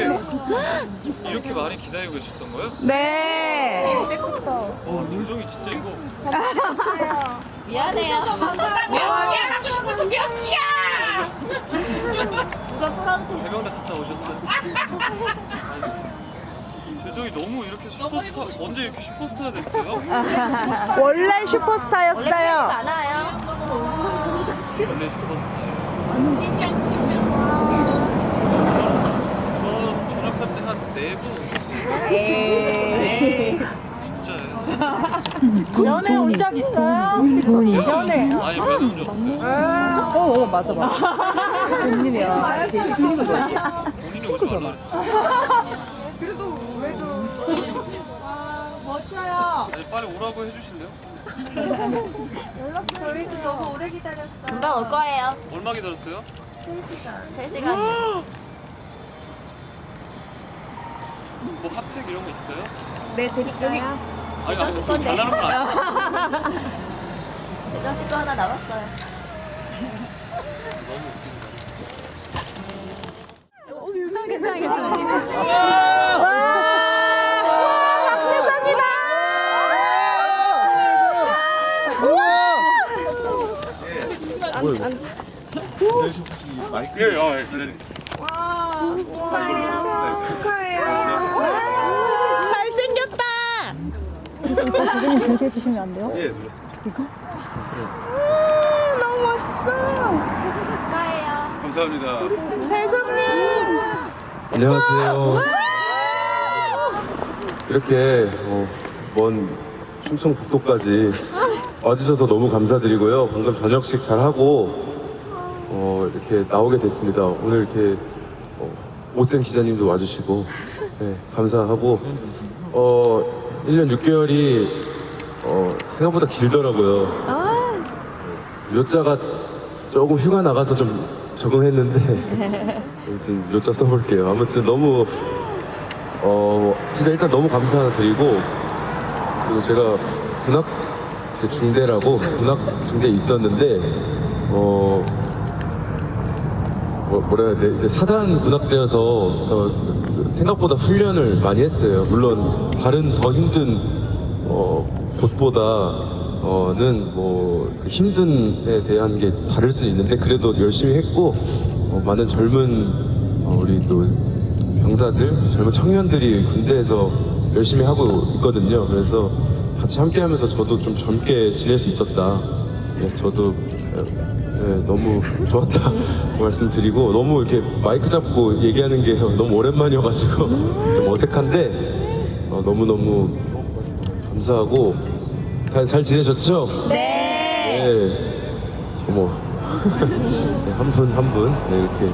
이렇게 이렇게 많이 기다리고 계셨던 거예요? 네. 어, 재정이 진짜 이거 미안해요. 누가 풀어도 돼. 해병대 갔다 오셨어요? 아니, 재정이 너무 이렇게 슈퍼스타 언제 이렇게 슈퍼스타가 됐어요? 원래 슈퍼스타였어요. 많아요. 원래 슈퍼스타예요. 저 전역할 때 한 네 분 오셨거든요. 에이. 연애 온 적 있어요? 연애. 아니 뵈본 적 없어요. 어, 어 맞아 맞아. 본님이야. 본인이 오지 말라 그랬어요. 멋져요. 아니 빨리 오라고 해주실래요? 금방 올 거예요. 얼마 기다렸어요? 3시간. 뭐 핫팩 이런 거 있어요? 네 드릴까요? 아니 아니 무슨 달라는 건 아니에요. 제정 씨거 하나 남았어요. 너무 웃긴다. 괜찮아, 괜찮아. 박재성이다. 예, 아, 예, 기다릴게요. 잘생겼다. 예, 눌렀습니다. 너무 멋있어. 축하해요. 감사합니다. 재성님. 안녕하세요. 이렇게 어, 먼 충청북도까지 와주셔서 너무 감사드리고요. 방금 저녁식 잘 하고 어, 이렇게 나오게 됐습니다. 오늘 이렇게 어, 오센 기자님도 와주시고 네, 감사하고 어, 1년 6개월이 어, 생각보다 길더라고요. 요자가 조금 휴가 나가서 좀 적응했는데 아무튼 요자 써볼게요. 아무튼 너무 어 진짜 일단 너무 감사드리고 그리고 제가 군악 그 중대라고 군악 중대에 있었는데 어 뭐, 뭐라 해야 돼 이제 사단 군악대여서 어, 생각보다 훈련을 많이 했어요. 물론 다른 더 힘든 어, 곳보다 어는 뭐그 힘든에 대한 게 다를 수 있는데 그래도 열심히 했고 어, 많은 젊은 어, 우리 또 병사들 젊은 청년들이 군대에서 열심히 하고 있거든요. 그래서 같이 함께하면서 저도 좀 젊게 지낼 수 있었다. 네, 저도 네, 너무 좋았다 말씀드리고 너무 이렇게 마이크 잡고 얘기하는 게 너무 오랜만이어가지고 좀 어색한데 어, 너무 너무 감사하고 다잘 지내셨죠? 네. 어머 네, 한분 한 분 네, 이렇게,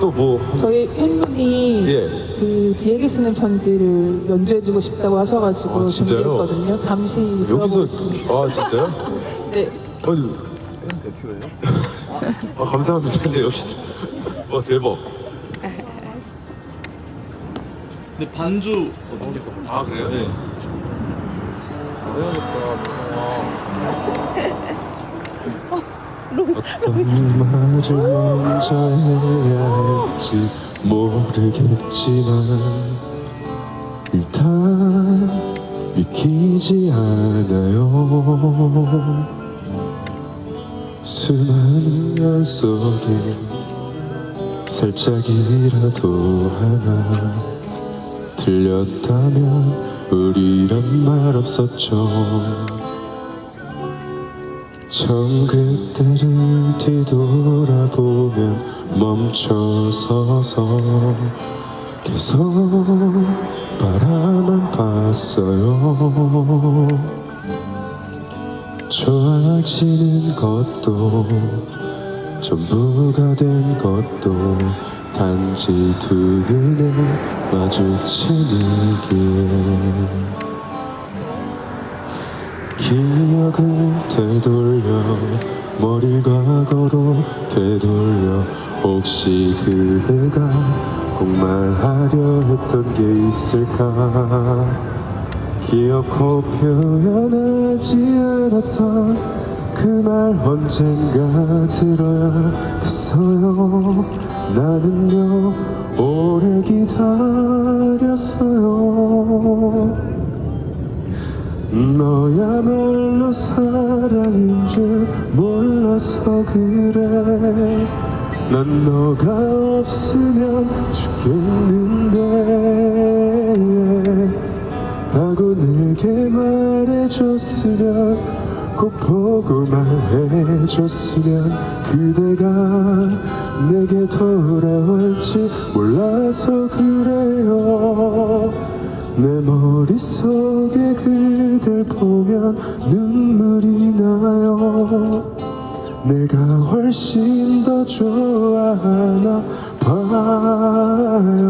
또뭐 저희 팬분이 예. 그 비에게 쓰는 편지를 연주해주고 싶다고 하셔가지고 아, 진짜요? 준비했거든요. 잠시 여기서 들어보겠습니다. 아 진짜요? 네. 아니 대표예요? 아 감사합니다. 근데 여기서 와 대박. 근데 반주 아 그래요? 네. 어떤 말을 먼저 해야 할지 모르겠지만 일단 믿기지 않아요 수많은 열 속에 살짝이라도 하나 들렸다면 우리란 말 없었죠. 처음 그때를 뒤돌아보면 멈춰서서 계속 바라만 봤어요 좋아지는 것도 전부가 된 것도 단지 두 눈에 마주치기에 기억을 되돌려 머리를 과거로 되돌려 혹시 그대가 꼭 말하려 했던 게 있을까 기억코 표현하지 않았던 그 말 언젠가 들어야 했어요. 나는요 오래 기다렸어요. 너야말로 사랑인 줄 몰라서 그래. 난 너가 없으면 죽겠는데 라고 내게 말해줬으면 꼭 보고 말해줬으면 그대가 내게 돌아올지 몰라서 그래요. 내 머릿속에 그댈 보면 눈물이 나요. 내가 훨씬 더 좋아하나 봐요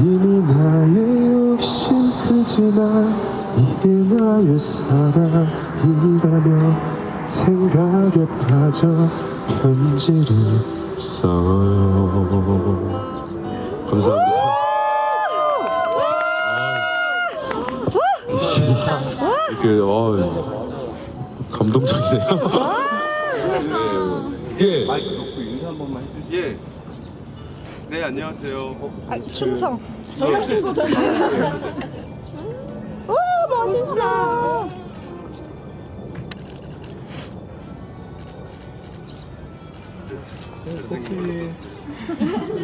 이미 나의 욕심 크지만 이게 나의 사랑이라며 생각에 빠져 편지를 써요. 감사합니다. 이렇게 어, 감동적이네요. 예. 예. 네 안녕하세요. 아, 충성. 전력 신고 전. 와 멋있어.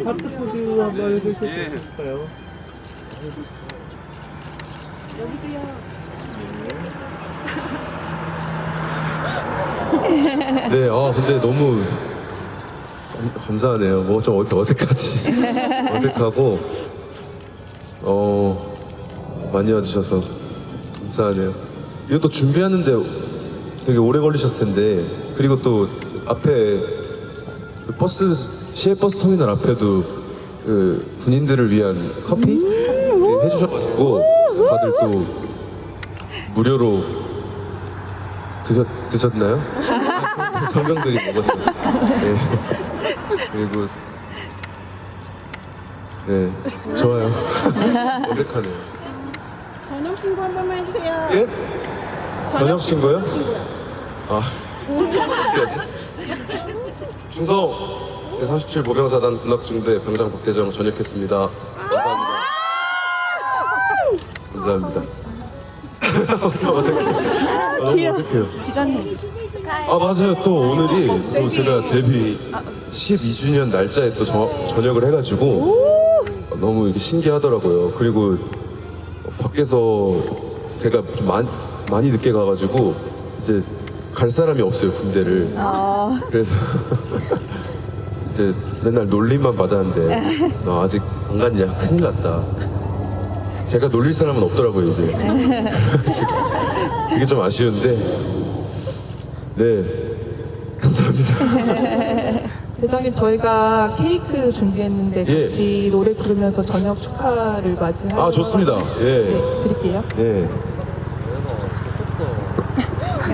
하트 포즈 한번 해주실 수 예. 있을까요? 네, 아 근데 너무 감- 감사하네요. 뭐 좀 이렇게 어색하지. 어색하고 어 많이 와주셔서 감사하네요. 이것도 준비하는데 되게 오래 걸리셨을 텐데 그리고 또 앞에 그 버스 시외 버스 터미널 앞에도 그 군인들을 위한 커피 네, 해주셔가지고 다들 또 무료로 드셨 드셨나요? 성병들이 먹었죠. 네. 그리고 네 좋아요. 어색하네요. 전력 신고 한 번만 해주세요. 예? 저녁 신고요? 아 어떻게 하지? 충성 37 모병사단 군악중대 병장 박대정 전역했습니다. 감사합니다. 감사합니다. 어색해. 아, 너무 어색해요. 아 맞아요. 또 오늘이 또 제가 데뷔 12주년 날짜에 또 저, 전역을 해가지고 너무 이게 신기하더라고요. 그리고 밖에서 제가 좀 많이, 많이 늦게 가가지고 이제 갈 사람이 없어요 군대를. 그래서 이제 맨날 놀림만 받았는데 너 아직 안 갔냐? 큰일 났다. 제가 놀릴 사람은 없더라고요 이제. 그래가지고 이게 좀 아쉬운데 네 감사합니다. 대장님 저희가 케이크 준비했는데 예. 같이 노래 부르면서 저녁 축하를 맞이하는 아 좋습니다. 예. 네, 드릴게요. 네.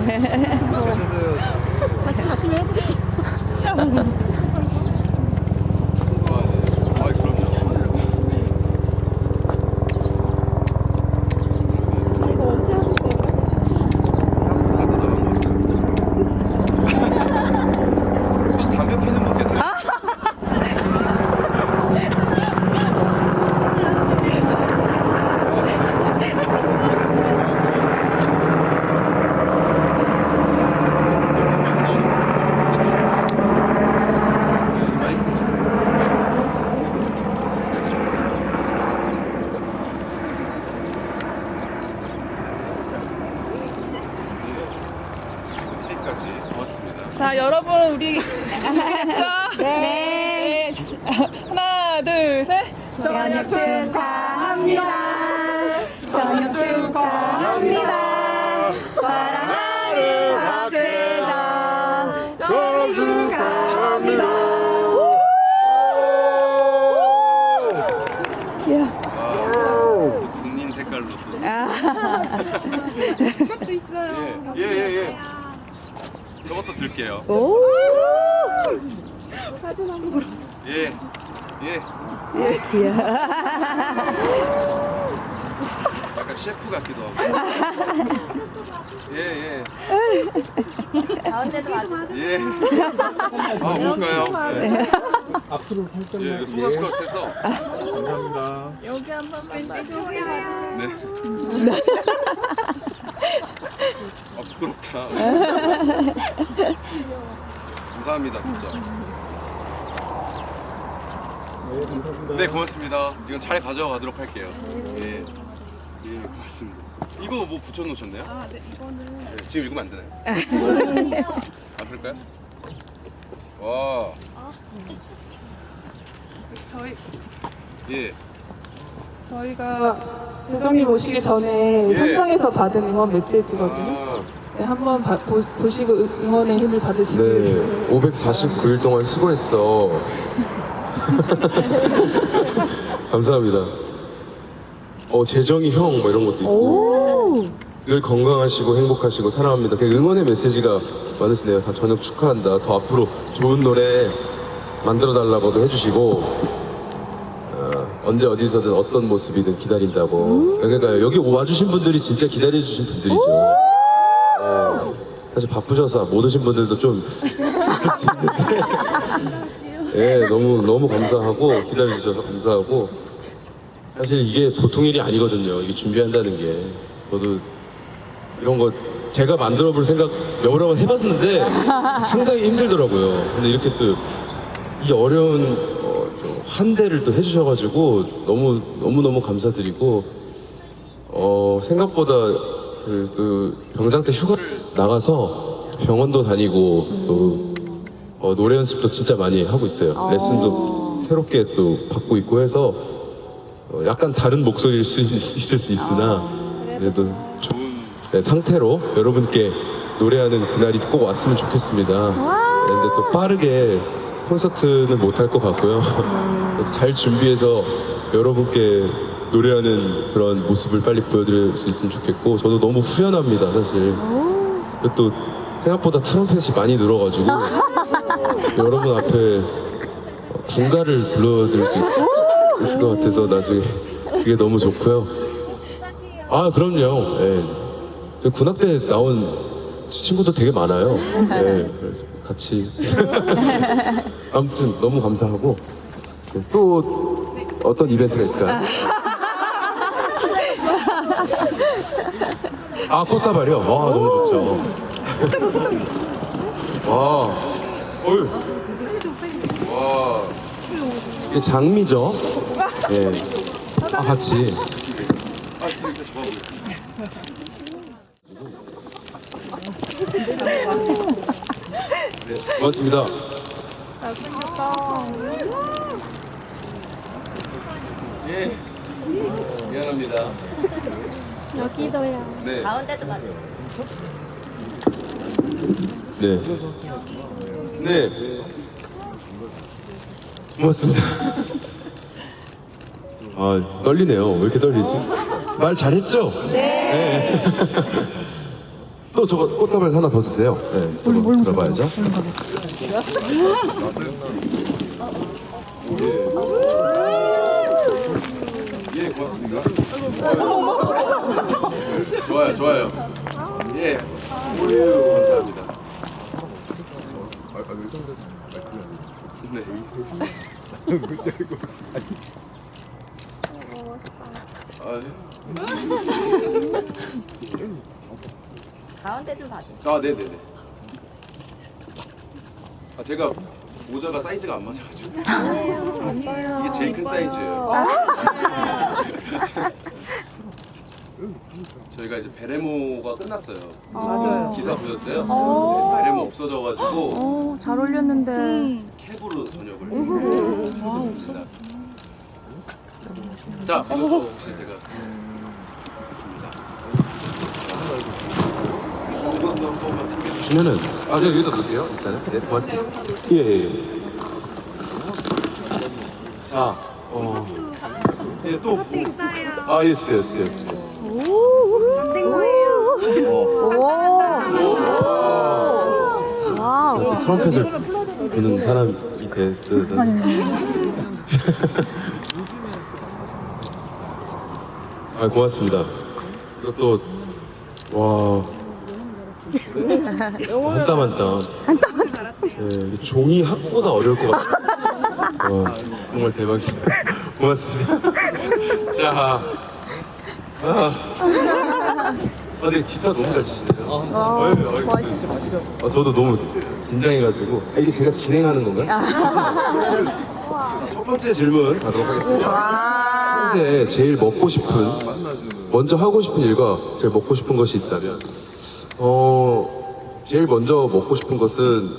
다시 가시면 해드릴게요. 아 그럼요. 가스가 다 나간 것 같아요. 혹시 담배 피는 분 계세요? 케이크까지 고맙습니다. 자 여러분 우리 준비됐죠? 네. 하나 둘 셋. 저녁 축하합니다. 저녁 축하합니다. 사랑하는 박대장. 저녁 축하합니다. 국민 색깔로 또. 이것도 있어요. 예, 예, 예. 저것도 들게요. 오. 예, 예. 귀여워. 약간 셰프 같기도 하고. 예, 예. 가운데도 맞아. 예. 아, 뭘까요? 네. 앞으로 살짝. 예, 이거 것 같아서. 여기 한번 빼주세요. 네. 아, 부끄럽다. 감사합니다, 진짜. 네, 고맙습니다. 이건 잘 가져가도록 할게요. 예. 예, 고맙습니다. 이거 뭐 붙여놓으셨나요? 아, 네, 이거는. 지금 읽으면 안 되나요? 아, 그럴까요? 와. 저희 예. 저희가 대정님 오시기 전에 예. 현장에서 받은 응원 메시지거든요. 아, 네, 한번 봐- 보, 보시고 응- 응원의 힘을 받으시길. 네, 549일 동안 수고했어. 감사합니다. 어, 재정이 형, 뭐 이런 것도 있고. 늘 건강하시고 행복하시고 사랑합니다. 그 응원의 메시지가 많으시네요. 다 저녁 축하한다. 더 앞으로 좋은 노래 만들어 달라고도 해주시고, 어, 언제 어디서든 어떤 모습이든 기다린다고. 그러니까 여기 와주신 분들이 진짜 기다려주신 분들이죠. 네. 사실 바쁘셔서 못 오신 분들도 좀 있을 수 있는데. 예 너무 너무 감사하고 기다려주셔서 감사하고. 사실 이게 보통 일이 아니거든요. 이게 준비한다는 게. 저도 이런 거 제가 만들어 볼 생각 여러 번 해봤는데 상당히 힘들더라고요. 근데 이렇게 또 이 어려운 환대를 또 해주셔가지고 너무 너무 너무 감사드리고 어 생각보다 그, 그 병장 때 휴가를 나가서 병원도 다니고 또 어, 노래 연습도 진짜 많이 하고 있어요. 레슨도 새롭게 또 받고 있고 해서 어, 약간 다른 목소리일 수 있, 있을 수 있으나 그래도 좋은 네, 상태로 여러분께 노래하는 그날이 꼭 왔으면 좋겠습니다. 그런데 또 빠르게 콘서트는 못 할 것 같고요. 잘 준비해서 여러분께 노래하는 그런 모습을 빨리 보여드릴 수 있으면 좋겠고 저도 너무 후련합니다 사실. 또 생각보다 트럼펫이 많이 늘어가지고 여러분 앞에 군가를 불러드릴 수 있, 있을 것 같아서 나중에 그게 너무 좋고요. 아 그럼요. 예. 저 군악 때 나온 친구도 되게 많아요. 예. 그래서 같이 아무튼 너무 감사하고 네, 또 어떤 이벤트가 있을까요? 아 꽃다발이요? 와 너무 좋죠. 와, 어유. 와, 이게 장미죠? 예. 아 같이. 네, 고맙습니다. 예. 미안합니다. 여기도요. 네. 가운데도 맞아. 네. 네. 고맙습니다. 아, 떨리네요. 왜 이렇게 떨리지? 말 잘했죠? 네. 또 저거 꽃다발 하나 더 주세요. 네, 저거 들어봐야죠. 예, 고맙습니다. 좋아요, 좋아요. 예, 오유, 감사합니다. 네. 아, 가운데 좀 봐줘. 아, 네, 네, 네. 아, 제가 모자가 사이즈가 안 맞아가지고. 이게 제일 큰 사이즈예요. 저희가 이제 베레모가 끝났어요. 맞아요. 기사 보셨어요? 이제 베레모 없어져가지고 어, 잘 어울렸는데. 캡으로 저녁을 먹었습니다. 자, 이것도 혹시 제가 좋습니다. 이것도 한 번만 챙겨주시면은 아, 네, 여기다 놓을게요. 일단은 네, 고맙습니다. 예, 예, 예. 자, 어, 예, 또 뭐, 아, 예스, 예스, 예스. 또 트럼펫을 부는 사람이 됐든 아 고맙습니다. 이것도 와. 한 땀 한 땀. 한땀한 땀. 네, 종이 학보다 어려울 것 같아요. 와, 정말 대박이다. 고맙습니다. 자, 아, 아, 근데 기타 너무 잘 치시네요. 아, 네, 네. 아, 저도 너무 긴장해가지고 아, 이게 제가 진행하는 건가요? 좋습니다. 첫 번째 질문 가도록 하겠습니다. 현재 제일 먹고 싶은 먼저 하고 싶은 일과 제일 먹고 싶은 것이 있다면 어 제일 먼저 먹고 싶은 것은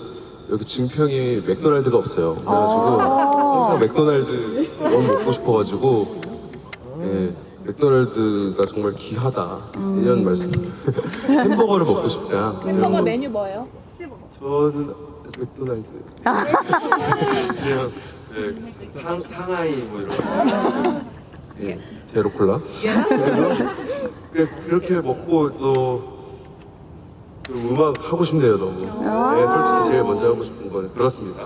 여기 증평이 맥도날드가 없어요. 그래가지고 항상 맥도날드 너무 먹고 싶어가지고 예, 맥도날드가 정말 귀하다 이런 말씀. 햄버거를 먹고 싶다. 햄버거 메뉴 뭐예요? 저는 맥도날드. 그냥 예, 상 상하이 뭐 이런. 거. 예, 제로콜라. 그래서 그- 그렇게 먹고 또. 또 음악 하고 싶네요 너무. 네, 솔직히 제일 먼저 하고 싶은 건 그렇습니다.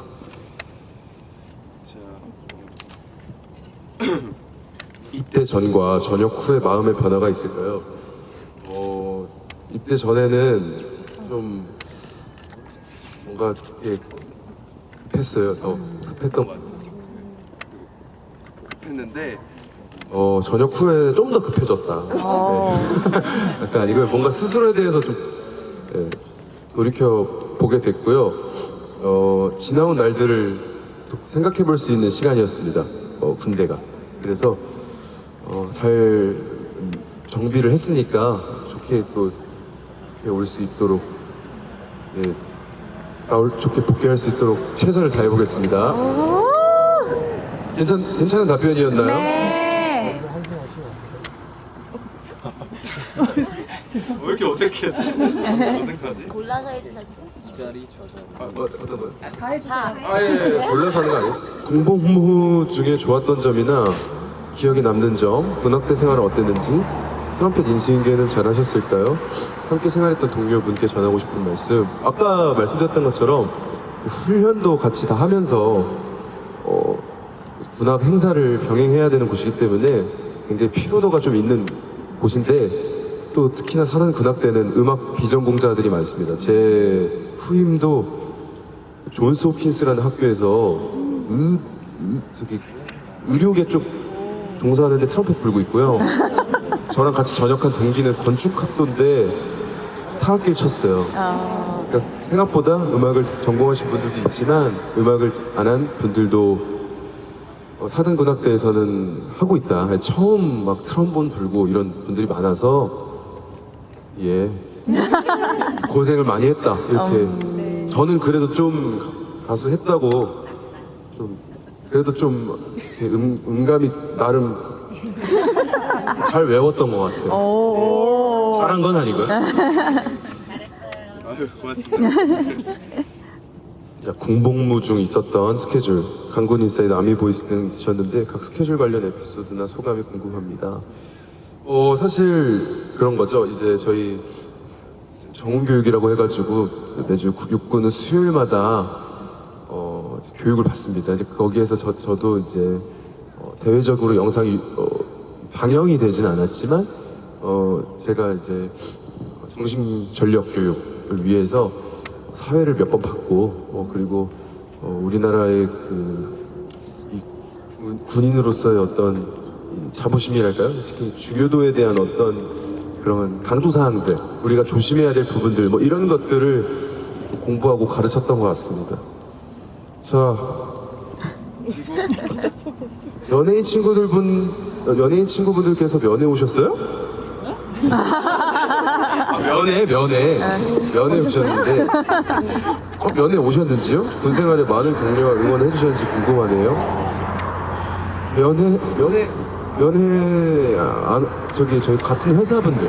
입대 전과 전역 후의 마음의 변화가 있을까요? 어, 입대 전에는 좀 뭔가 예, 급했어요. 더 급했던 것 같아요. 급했는데 어, 전역 후에 좀 더 급해졌다. 네. 약간 이걸 뭔가 스스로에 대해서 좀 예, 돌이켜 보게 됐고요. 어, 지나온 날들을 생각해 볼 수 있는 시간이었습니다. 어, 군대가. 그래서 어, 잘 음, 정비를 했으니까 좋게 또 올 수 있도록 예, 나올 좋게 복귀할 수 있도록 최선을 다해 보겠습니다. 괜찮 괜찮은 답변이었나요? 네. 왜 이렇게 어색해지? 어색하지? 골라서 해주셨죠? 아, 뭐, 어떤 거요? 다. 아, 예, 예. 골라서 하는 거 아니에요? 군복무 중에 좋았던 점이나 기억에 남는 점, 군악대 생활은 어땠는지, 트럼펫 인수인계는 잘 하셨을까요? 함께 생활했던 동료분께 전하고 싶은 말씀. 아까 말씀드렸던 것처럼 훈련도 같이 다 하면서 어, 군악 행사를 병행해야 되는 곳이기 때문에 굉장히 피로도가 좀 있는 곳인데 또 특히나 사단 군악대는 음악 비전공자들이 많습니다. 제 후임도 존스 호킨스라는 학교에서 의, 의, 저기 의료계 쪽 종사하는데 트럼펫 불고 있고요. 저랑 같이 전역한 동기는 건축학도인데 타악기를 쳤어요. 그러니까 생각보다 음악을 전공하신 분들도 있지만 음악을 안 한 분들도 어, 사단군악대에서는 하고 있다. 처음 막 트럼본 불고 이런 분들이 많아서 예 고생을 많이 했다 이렇게 저는 그래도 좀 가수 했다고 좀 그래도 좀 음, 음감이 나름 잘 외웠던 것 같아요. 오. 잘한 건 아니고요. 아유 고맙습니다. 자, 군복무 중 있었던 스케줄, 강군 인사이드, 아미 보이스 등 있으셨는데 각 스케줄 관련 에피소드나 소감이 궁금합니다. 어, 사실 그런 거죠. 이제 저희 정훈 교육이라고 해가지고 매주 구- 육군은 수요일마다 어, 교육을 받습니다. 이제 거기에서 저, 저도 이제 어, 대외적으로 영상이 어, 방영이 되진 않았지만 어, 제가 이제 중심 전력 교육을 위해서 사회를 몇 번 받고 어, 그리고 어, 우리나라의 그 군인으로서의 어떤 이 자부심이랄까요? 특히 중요도에 대한 어떤 그런 강조 사항들, 우리가 조심해야 될 부분들, 뭐 이런 것들을 공부하고 가르쳤던 것 같습니다. 자, 연예인 친구들 분, 연예인 친구분들께서 면회 오셨어요? 아, 면회, 면회, 면회 오셨는데, 어, 면회 오셨는지요? 군 생활에 많은 격려와 응원을 해주셨는지 궁금하네요. 면회, 면회, 면회, 아, 안- 저기 저희 같은 회사분들,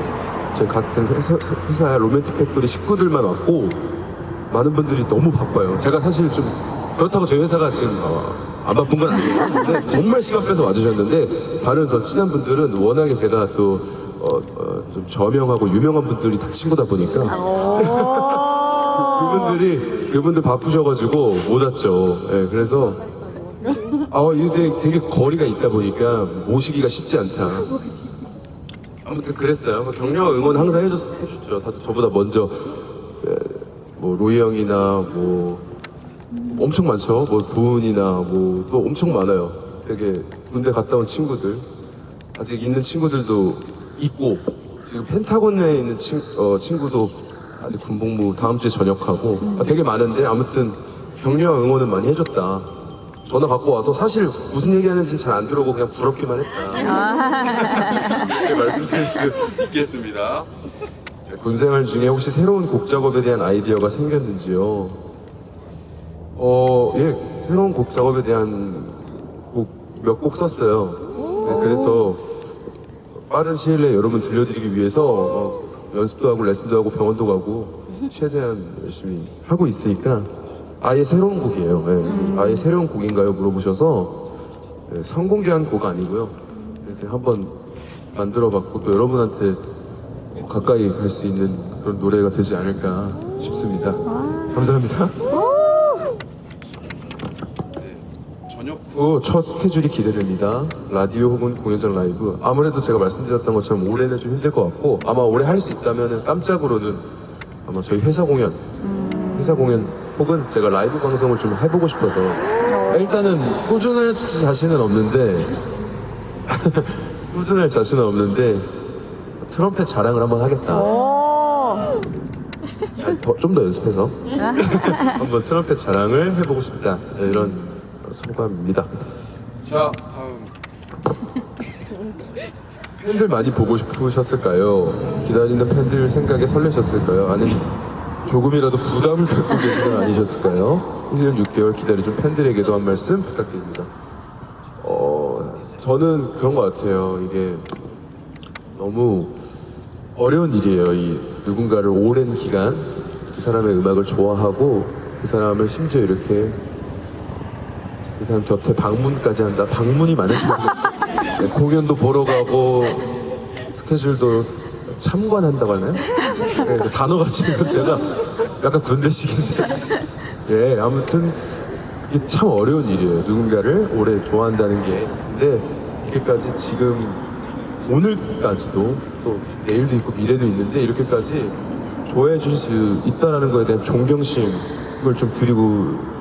저희 같은 회사, 회사 로맨틱 팩토리 식구들만 왔고, 많은 분들이 너무 바빠요. 제가 사실 좀 그렇다고 저희 회사가 지금 어, 안 바쁜 건 아니에요. 근데 정말 시간 빼서 와주셨는데 다른 더 친한 분들은 워낙에 제가 또 어, 어, 좀 저명하고 유명한 분들이 다 친구다 보니까 그분들이 그분들 바쁘셔가지고 못 왔죠. 예, 그래서 아 이게 되게, 되게 거리가 있다 보니까 모시기가 쉽지 않다. 아무튼 그랬어요. 뭐 격려 응원 항상 해줬, 해주죠. 다들 저보다 먼저 에, 뭐 로이 형이나 뭐 엄청 많죠. 뭐 도훈이나 뭐 또 엄청 많아요. 되게 군대 갔다 온 친구들 아직 있는 친구들도 있고 지금 펜타곤 내에 있는 친, 어, 친구도 아직 군복무 다음 주에 전역하고 아, 되게 많은데 아무튼 격려와 응원은 많이 해줬다. 전화 갖고 와서 사실 무슨 얘기하는지는 잘안 들어오고 그냥 부럽기만 했다. 이렇게 말씀드릴 수 있겠습니다. 군 생활 중에 혹시 새로운 곡 작업에 대한 아이디어가 생겼는지요? 어, 예, 새로운 곡 작업에 대한 곡몇 곡 썼어요. 네, 그래서 빠른 시일 내에 여러분 들려드리기 위해서 어, 연습도 하고 레슨도 하고 병원도 가고 최대한 열심히 하고 있으니까 아예 새로운 곡이에요. 예, 아예 새로운 곡인가요? 물어보셔서 예, 성공개한 곡 아니고요. 이렇게 한번 만들어봤고 또 여러분한테 가까이 갈 수 있는 그런 노래가 되지 않을까 싶습니다. 감사합니다. 저녁 후첫 스케줄이 기대됩니다. 라디오 혹은 공연장 라이브. 아무래도 제가 말씀드렸던 것처럼 올해는 좀 힘들 것 같고 아마 올해 할 수 있다면 깜짝으로는 아마 저희 회사 공연, 회사 공연 혹은 제가 라이브 방송을 좀 해보고 싶어서 일단은 꾸준할 자신은 없는데 꾸준할 자신은 없는데 트럼펫 자랑을 한번 하겠다. 오. 좀더 연습해서 한번 트럼펫 자랑을 해보고 싶다 네, 이런 소감입니다. 자 다음 팬들 많이 보고 싶으셨을까요? 기다리는 팬들 생각에 설레셨을까요? 아니면 조금이라도 부담을 갖고 계신 건 아니셨을까요? 1년 6개월 기다려준 팬들에게도 한 말씀 부탁드립니다. 어, 저는 그런 것 같아요. 이게 너무 어려운 일이에요. 이 누군가를 오랜 기간 그 사람의 음악을 좋아하고 그 사람을 심지어 이렇게 그 사람 곁에 방문까지 한다. 방문이 많은 친구들. 네, 공연도 보러 가고 스케줄도 참관한다고 하나요? 네, 그 단어가 지금 제가 약간 군대식인데. 예, 아무튼 이게 참 어려운 일이에요. 누군가를 오래 좋아한다는 게. 근데 이렇게까지 지금 오늘까지도 또 내일도 있고 미래도 있는데 이렇게까지 좋아해 주실 수 있다라는 거에 대한 존경심을 좀 드리고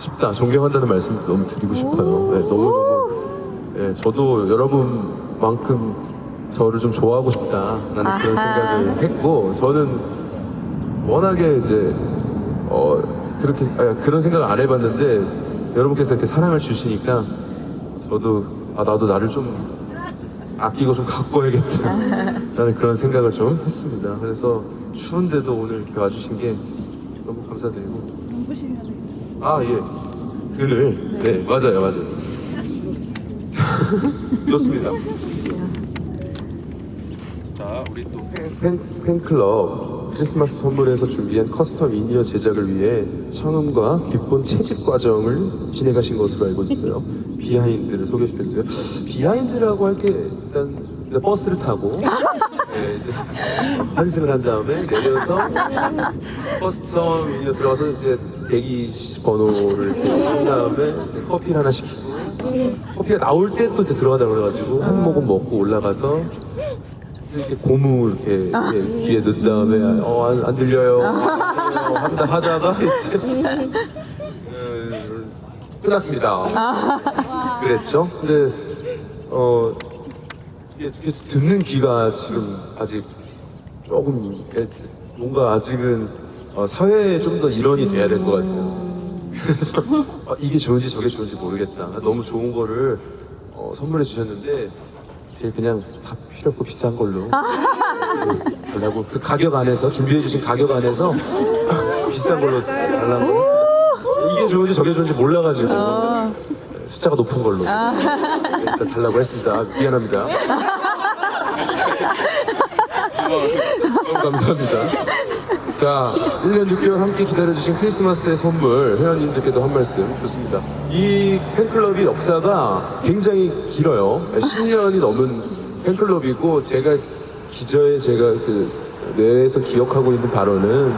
싶다. 존경한다는 말씀 너무 드리고 싶어요. 네, 너무너무 예, 저도 여러분만큼 저를 좀 좋아하고 싶다라는 그런 아하. 생각을 했고 저는 워낙에 이제 어 그렇게 아, 그런 생각을 안 해봤는데 여러분께서 이렇게 사랑을 주시니까 저도 아 나도 나를 좀 아끼고 좀 가꿔야겠다라는 그런 생각을 좀 했습니다. 그래서 추운데도 오늘 이렇게 와주신 게 너무 감사드리고 아 예. 그늘 네 맞아요 맞아요. 좋습니다. 자 우리 또 팬, 팬클럽 크리스마스 선물에서 준비한 커스텀 인이어 제작을 위해 청음과 기본 채집 과정을 진행하신 것으로 알고 있어요. 비하인드를 소개시켜 주세요. 비하인드라고 할 게 일단, 일단 버스를 타고 네, 이제 환승을 한 다음에 내려서 커스텀 인이어 들어가서 이제 120 번호를 한 다음에 커피를 하나 시키고 커피가 나올 때 또 들어가다 그래가지고 한 모금 먹고 올라가서 이렇게 고무 이렇게, 이렇게 귀에 넣은 다음에 어안안 들려요 한다 하다가 이제 음, 끝났습니다. 그랬죠. 근데 어 이게, 듣는 귀가 지금 아직 조금 뭔가 아직은 어, 사회에 좀 더 일원이 돼야 될 것 같아요. 그래서 어, 이게 좋은지 저게 좋은지 모르겠다. 너무 좋은 거를 어, 선물해 주셨는데 제일 그냥 다 필요 없고 비싼 걸로 네, 달라고 그 가격 안에서 준비해 주신 가격 안에서 비싼 걸로 달라고 했습니다. 이게 좋은지 저게 좋은지 몰라가지고 네, 숫자가 높은 걸로 일단 달라고 했습니다. 아, 미안합니다. 너무 감사합니다. 자, 1년 6개월 함께 기다려주신 크리스마스의 선물 회원님들께도 한 말씀 좋습니다. 이 팬클럽이 역사가 굉장히 길어요. 10년이 넘은 팬클럽이고 제가 기저에 제가 그 뇌에서 기억하고 있는 바로는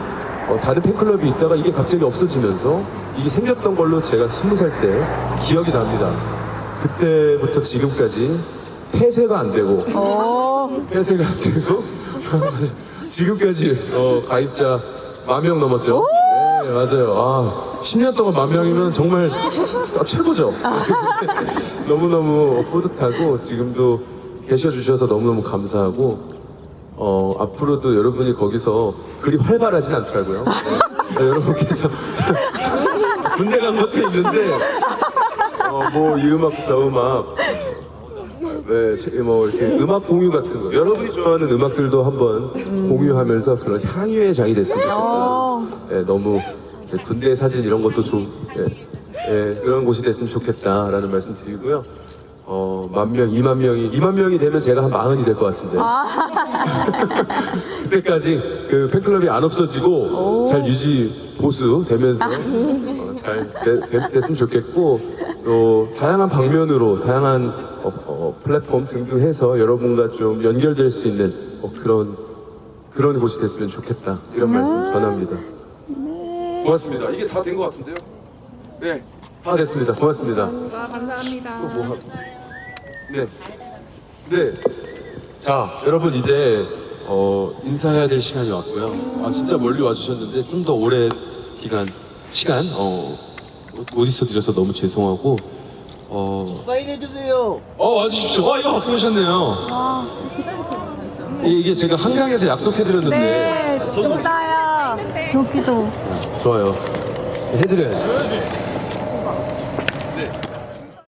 어, 다른 팬클럽이 있다가 이게 갑자기 없어지면서 이게 생겼던 걸로 제가 20살 때 기억이 납니다. 그때부터 지금까지 폐쇄가 안 되고 오. 폐쇄가 되고 지금까지 어, 가입자 만 명 넘었죠. 네, 맞아요. 아, 10년 동안 만 명이면 정말 아, 최고죠. 너무너무 뿌듯하고 지금도 계셔 주셔서 너무너무 감사하고 어, 앞으로도 여러분이 거기서 그리 활발하진 않더라고요. 네, 여러분께서 군대 간 것도 있는데 어, 뭐 이 음악 저 음악 네, 제- 뭐 이렇게 음악 공유 같은 거 여러분이 좋아하는 음악들도 한번 공유하면서 그런 향유의 장이 됐으면 좋겠다. 네, 너무 이제 군대 사진 이런 것도 좀 예, 예, 그런 곳이 됐으면 좋겠다라는 말씀 드리고요. 어, 만 명, 이만 명이, 이만 명이 되면 제가 한 마흔이 될 것 같은데. 그때까지 그 팬클럽이 안 없어지고 잘 유지 보수 되면서 어, 잘 되, 되- 됐으면 좋겠고 또 다양한 방면으로 다양한 어, 어, 플랫폼 등등 해서 여러분과 좀 연결될 수 있는 어, 그런 그런 곳이 됐으면 좋겠다 이런 말씀 전합니다. 고맙습니다. 이게 다 된 것 같은데요? 네, 다 됐습니다. 고맙습니다. 감사합니다. 뭐 하고? 네, 네. 자, 여러분 이제 어, 인사해야 될 시간이 왔고요. 아 진짜 멀리 와주셨는데 좀 더 오래 기간 시간 어, 못 있어드려서 너무 죄송하고 어, 사인해주세요. 어 와주십시오. 와 이거 어떻게 오셨네요. 이게, 이게 제가 한강에서 약속해드렸는데 네, 좋다요. 여기도. 좋아요. 해드려야죠. 네.